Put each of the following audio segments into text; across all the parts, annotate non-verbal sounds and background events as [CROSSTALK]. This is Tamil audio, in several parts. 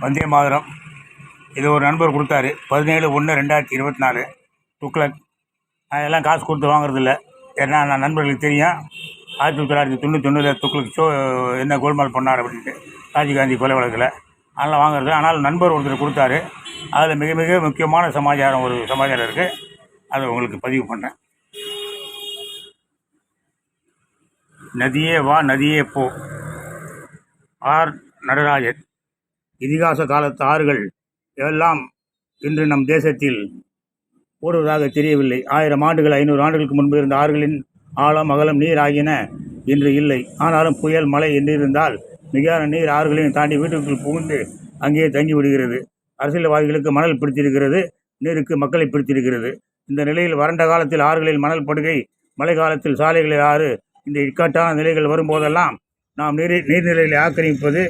வந்தே மாதரம். இது ஒரு நண்பர் கொடுத்தாரு. பதினேழு ஒன்று ரெண்டாயிரத்தி இருபத்தி நாலு துக்ளக் நான் எல்லாம் காசு கொடுத்து வாங்குறதில்ல. ஏன்னா நான் நண்பர்களுக்கு தெரியும். ஆயிரத்தி தொள்ளாயிரத்தி தொண்ணூத்தொன்னில் துக்ளக் ஷோ என்ன கோல்மால் பண்ணார் அப்படின்ட்டு. ராஜீவ்காந்தி கொலை வழக்கில். அதெல்லாம் வாங்குறது. ஆனால் நண்பர் ஒருத்தர் கொடுத்தாரு. அதில் மிக மிக முக்கியமான சமாச்சாரம் ஒரு சமாச்சாரம் இருக்குது அதை உங்களுக்கு பதிவு பண்ணேன் நதியே வா நதியே போ. ஆர். நடராஜன். இதிகாச காலத்து ஆறுகள் எல்லாம் இன்று நம் தேசத்தில் ஓடுவதாக தெரியவில்லை. ஆயிரம் ஆண்டுகள் ஐநூறு ஆண்டுகளுக்கு முன்பு இருந்த ஆறுகளின் ஆழம் அகலம் நீர் ஆகியன இன்று இல்லை. ஆனாலும் புயல் மழை என்றிருந்தால் மிகான நீர் ஆறுகளையும் தாண்டி வீட்டுக்குள் புகுந்து அங்கேயே தங்கி விடுகிறது. அரசியல்வாதிகளுக்கு மணல் பிடித்திருக்கிறது நீருக்கு மக்களை பிடித்திருக்கிறது. இந்த நிலையில் வறண்ட காலத்தில் ஆறுகளில் மணல் படுகை மழை காலத்தில் சாலைகளில் ஆறு இந்த இக்கட்டான நிலைகள் வரும்போதெல்லாம் நாம் நீர் நீர்நிலைகளை ஆக்கிரமிப்பது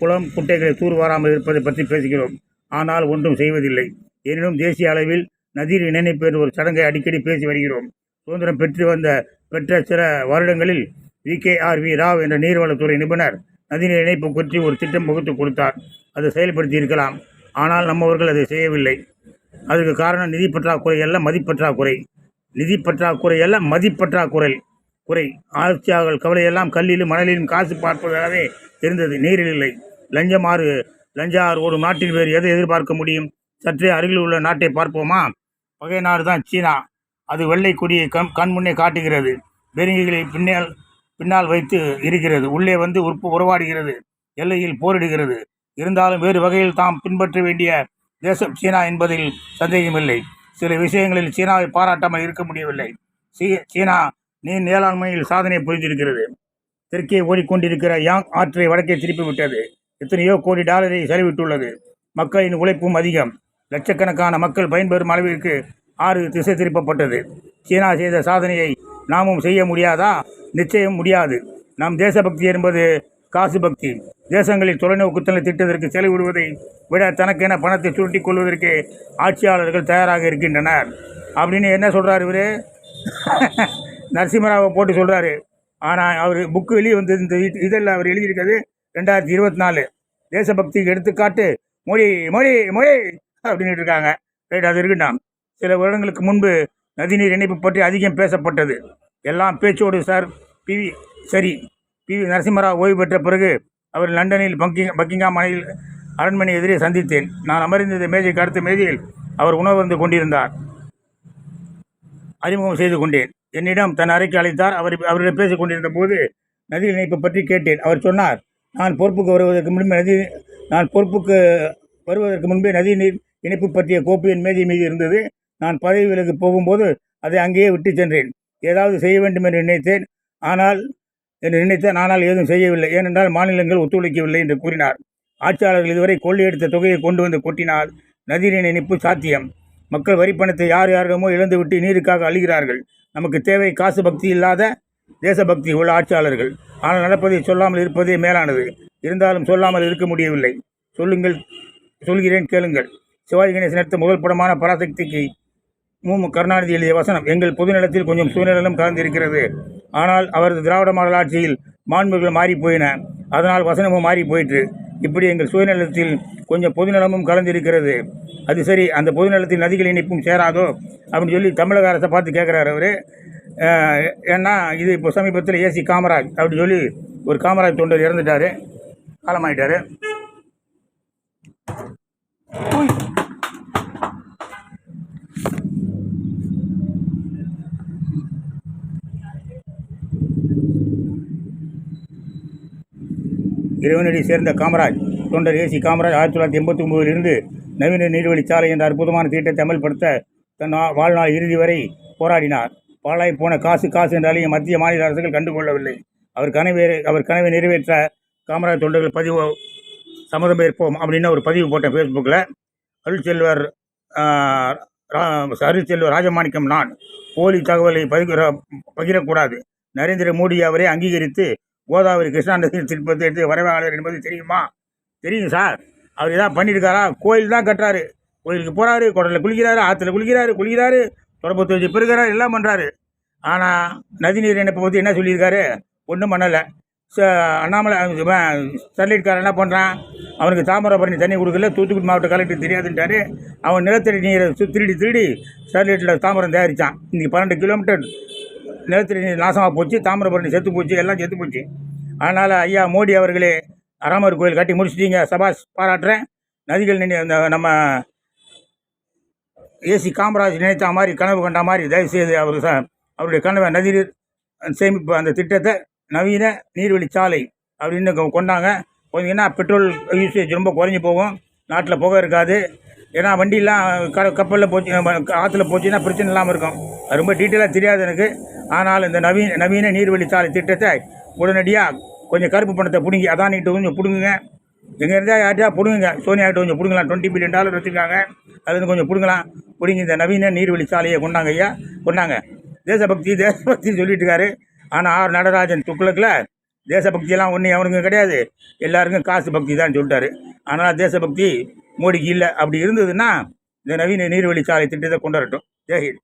குளம் குட்டைகளை தூர்வாராமல் இருப்பதை பற்றி பேசுகிறோம். ஆனால் ஒன்றும் செய்வதில்லை. எனினும் தேசிய அளவில் நதிர் இணைப்பு என்ற ஒரு சடங்கை அடிக்கடி பேசி வருகிறோம். சுதந்திரம் பெற்று வந்த பெற்ற சில வருடங்களில் V. K. R. V. Rao என்ற நீர்வளத்துறை நிபுணர் நதிநீர் இணைப்பு பற்றி ஒரு திட்டம் வகுத்து கொடுத்தார். அதை செயல்படுத்தி இருக்கலாம் ஆனால் நம்மவர்கள் அதை செய்யவில்லை. அதுக்கு காரணம் நிதி பற்றாக்குறை அல்ல மதிப்பற்றாக்குறை நிதி பற்றாக்குறை அல்ல மதிப்பற்றாக்குறை குறை. ஆட்சியாளர்கள் கவலையெல்லாம் கல்லிலும் மணலிலும் காசு பார்ப்பதாகவே இருந்தது. நீரில் இல்லை. லஞ்சமாறு லஞ்சார் ஒரு நாட்டின் வேறு எதை எதிர்பார்க்க முடியும்? சற்றே அருகில் உள்ள நாட்டை பார்ப்போமா? பகை நாடு தான் சீனா. அது வெள்ளை கொடியை கண் கண் முன்னே காட்டுகிறது. பெருங்கிகளை பின்னால் பின்னால் வைத்து இருக்கிறது. உள்ளே வந்து உற்ப உறவாடுகிறது எல்லையில் போரிடுகிறது. இருந்தாலும் வேறு வகையில் தாம் பின்பற்ற வேண்டிய தேசம் சீனா என்பதில் சந்தேகமில்லை. சில விஷயங்களில் சீனாவை பாராட்டாமல் இருக்க முடியவில்லை. சீ சீனா நீர் மேலாண்மையில் சாதனை புரிந்திருக்கிறது. தெற்கே ஓடிக்கொண்டிருக்கிற யாங் ஆற்றை வடக்கே திருப்பி விட்டது. எத்தனையோ கோடி டாலரை செலவிட்டுள்ளது. மக்களின் உழைப்பும் அதிகம். லட்சக்கணக்கான மக்கள் பயன்பெறும் அளவிற்கு ஆறு திசை திருப்பப்பட்டது. சீனா செய்த சாதனையை நாமும் செய்ய முடியாதா? நிச்சயம் முடியாது. நம் தேசபக்தி என்பது காசு பக்தி. தேசங்களில் தொலைநோக்குத்தலை திட்டத்திற்கு செலவிடுவதை விட தனக்கென பணத்தை சுருட்டி கொள்வதற்கு ஆட்சியாளர்கள் தயாராக இருக்கின்றனர். அப்படின்னு என்ன சொல்கிறார் இவர்? [LAUGHS] நரசிம்மராவை போட்டு சொல்கிறாரு ஆனால் அவர் புக்கு வெளியே வந்து இந்த இதெல்லாம் அவர் எழுதியிருக்கிறது ரெண்டாயிரத்தி இருபத்தி நாலு. தேசபக்திக்கு எடுத்துக்காட்டு மொழி மொழி மொழி அப்படின்னு இருக்காங்க. ரைட் அது இருக்குண்ணா. சில வருடங்களுக்கு முன்பு நதிநீர் இணைப்பு பற்றி அதிகம் பேசப்பட்டது. எல்லாம் பேச்சோடு சார் பிவி சரி பிவி நரசிம்மராவ் ஓய்வு பெற்ற பிறகு அவர் லண்டனில் பக்கிங் பக்கிங்காம் அணையில் அரண்மனை எதிரே சந்தித்தேன். நான் அமர்ந்திருந்த மேஜை கருத்து மேஜையில் அவர் உணவு வந்து கொண்டிருந்தார். அறிமுகம் செய்து கொண்டேன். என்னிடம் தன் அறைக்கு அழைத்தார். அவர் அவரிடம் பேசிக் கொண்டிருந்த போது நதி இணைப்பு பற்றி கேட்டேன். அவர் சொன்னார் நான் பொறுப்புக்கு வருவதற்கு முன்பே நதி நான் பொறுப்புக்கு வருவதற்கு முன்பே நதி நீர் இணைப்பு பற்றிய கோப்பையின் என் மேஜை மீது இருந்தது. நான் பதவி விலகு போகும்போது அதை அங்கேயே விட்டு சென்றேன். ஏதாவது செய்ய வேண்டும் என்று நினைத்தேன். ஆனால் என்று நினைத்தேன். ஆனால் ஏதும் செய்யவில்லை. ஏனென்றால் மாநிலங்கள் ஒத்துழைக்கவில்லை என்று கூறினார். ஆட்சியாளர்கள் இதுவரை கொள்ளையடித்த தொகையை கொண்டு வந்து கொட்டினால் நதிநீர் இணைப்பு சாத்தியம். மக்கள் வரிப்பணத்தை யார் யாரிடமோ இழந்துவிட்டு நீருக்காக அழுகிறார்கள். நமக்கு தேவை காசு பக்தி இல்லாத தேசபக்தி உள்ள ஆட்சியாளர்கள் ஆனால் நடப்பதை சொல்லாமல் இருப்பதே மேலானது. இருந்தாலும் சொல்லாமல் இருக்க முடியவில்லை. சொல்லுங்கள் சொல்கிறேன் கேளுங்கள். சிவாஜி கணேசன் எடுத்த முதல் படமான பராசக்திக்கு மு. மு. கருணாநிதி எழுதிய வசனம் எங்கள் பொதுநலத்தில் கொஞ்சம் சுயநலம் கலந்திருக்கிறது. ஆனால் அவரது திராவிட மாடல் ஆட்சியில் மாண்புகள் மாறி போயின அதனால் வசனமும் மாறி போயிற்று இப்படி எங்கள் சுயநலத்தில் கொஞ்சம் பொதுநலமும் கலந்திருக்கிறது. அது சரி அந்த பொதுநலத்தில் நதிகள் இணைப்பும் சேராதோ? அப்படின்னு சொல்லி தமிழக அரசை பார்த்து கேட்குறாரு அவர். ஏன்னா இது இப்போ சமீபத்தில் ஏசி காமராஜ் அப்படின்னு சொல்லி ஒரு காமராஜ் தொண்டர் இறந்துட்டார். காலமாயிட்டார். இறைவனடி சேர்ந்த காமராஜ் தொண்டர் ஏசி காமராஜ் ஆயிரத்தி தொள்ளாயிரத்தி எண்பத்தி ஒன்பதிலிருந்து நவீன நீர்வழிச்சாலை என்ற அற்புதமான திட்டத்தை அமல்படுத்த தன் வாழ்நாள் இறுதி வரை போராடினார். பாழாய் போன காசு காசு என்றாலேயும் மத்திய மாநில அரசுகள் கண்டுகொள்ளவில்லை. அவர் கனவை அவர் கனவை நிறைவேற்ற காமராஜ் தொண்டர்கள் பதிவு சம்மதம் ஏற்போம் அப்படின்னு ஒரு பதிவு போட்டேன் ஃபேஸ்புக்கில் அருள் செல்வர் ரா- அருள்செல்வர் ராஜமாணிக்கம் நான் போலி தகவலை பகிர பகிரக்கூடாது. நரேந்திர மோடி அவரை அங்கீகரித்து கோதாவரி கிருஷ்ணா நதியில் திருப்பத்தை எடுத்து வரவாளர் என்பது தெரியுமா? தெரியும் சார் அவர் ஏதாவது பண்ணியிருக்காரா கோயில் தான் கட்டுறாரு. கோயிலுக்கு போகிறாரு குடலில் குளிக்கிறாரு ஆற்றுல குளிக்கிறாரு குளிக்கிறாரு. தொடர்பு வச்சு பெறுகிறார் எல்லாம் பண்ணுறாரு ஆனால் நதிநீர் இணைப்பை பற்றி என்ன சொல்லியிருக்காரு? ஒன்றும் பண்ணலை. ச- அண்ணாமலை ஸ்டெர்லைட்காரன் என்ன பண்ணுறான் அவனுக்கு தாமிரபரணி தண்ணி கொடுக்கல தூத்துக்குடி மாவட்ட கலெக்டர் தெரியாதுன்ட்டாரு. அவன் நிலத்தடி நீரை திருடி திருடி ஸ்டெர்லைட்டில் தாமிரம் தயாரித்தான் இன்றைக்கி பன்னெண்டு கிலோமீட்டர் நிலத்தடி நீர் நாசமாக போச்சு தாமிரபரணி செத்து போச்சு எல்லாம் செத்து போச்சு. அதனால் ஐயா மோடி அவர்களே ராமர் கோயில் கட்டி முடிச்சிட்டிங்க. சபாஷ் பாராட்டுறேன். நதிகள் நினை நம்ம ஏசி காமராஜ் நினைத்த மாதிரி கனவு கண்ட மாதிரி தயவுசெய்து அவர் அவருடைய கனவை நதிநீர் சேமிப்பு அந்த திட்டத்தை நவீன நீர்வழிச்சாலை அப்படின்னு கொண்டாங்க. கொஞ்சம் பெட்ரோல் யூசேஜ் ரொம்ப குறைஞ்சி போகும். நாட்டில் புகை இருக்காது. ஏன்னா வண்டியெலாம் க கப்பலில் போச்சு ஆற்றுல போச்சுன்னா பிரச்சனை இல்லாமல் இருக்கும். அது ரொம்ப டீட்டெயிலாக தெரியாது எனக்கு. ஆனால் இந்த நவீன நவீன நீர்வழிச்சாலை திட்டத்தை உடனடியாக கொஞ்சம் கருப்பு பணத்தை பிடுங்கி அதானிகிட்ட கொஞ்சம் பிடுங்குங்க. எங்கே இருந்தால் யார்கிட்டயா பிடுங்குங்க. சோனியாகிட்ட கொஞ்சம் பிடுங்கலாம். டுவெண்ட்டி பில்லியன் டாலர் வச்சுருக்காங்க. அதுன்னு கொஞ்சம் பிடுங்கலாம். பிடுங்கி இந்த நவீன நீர்வழிச்சாலையை கொண்டாங்க ஐயா. கொண்டாங்க. தேசபக்தி தேசபக்தி சொல்லிட்டு இருக்காரு. ஆனால் ஆர். நடராஜன் துக்ளக்கில் தேசபக்தியெல்லாம் ஒன்றும் அவனுக்கு கிடையாது. எல்லாருக்கும் காசு பக்தி தான் சொல்லிட்டாரு. ஆனால் தேசபக்தி மோடிக்கு இல்லை. அப்படி இருந்ததுன்னா இந்த நவீன நீர்வழிச்சாலை திட்டத்தை கொண்டு வரட்டும். ஜெய்ஹிந்த்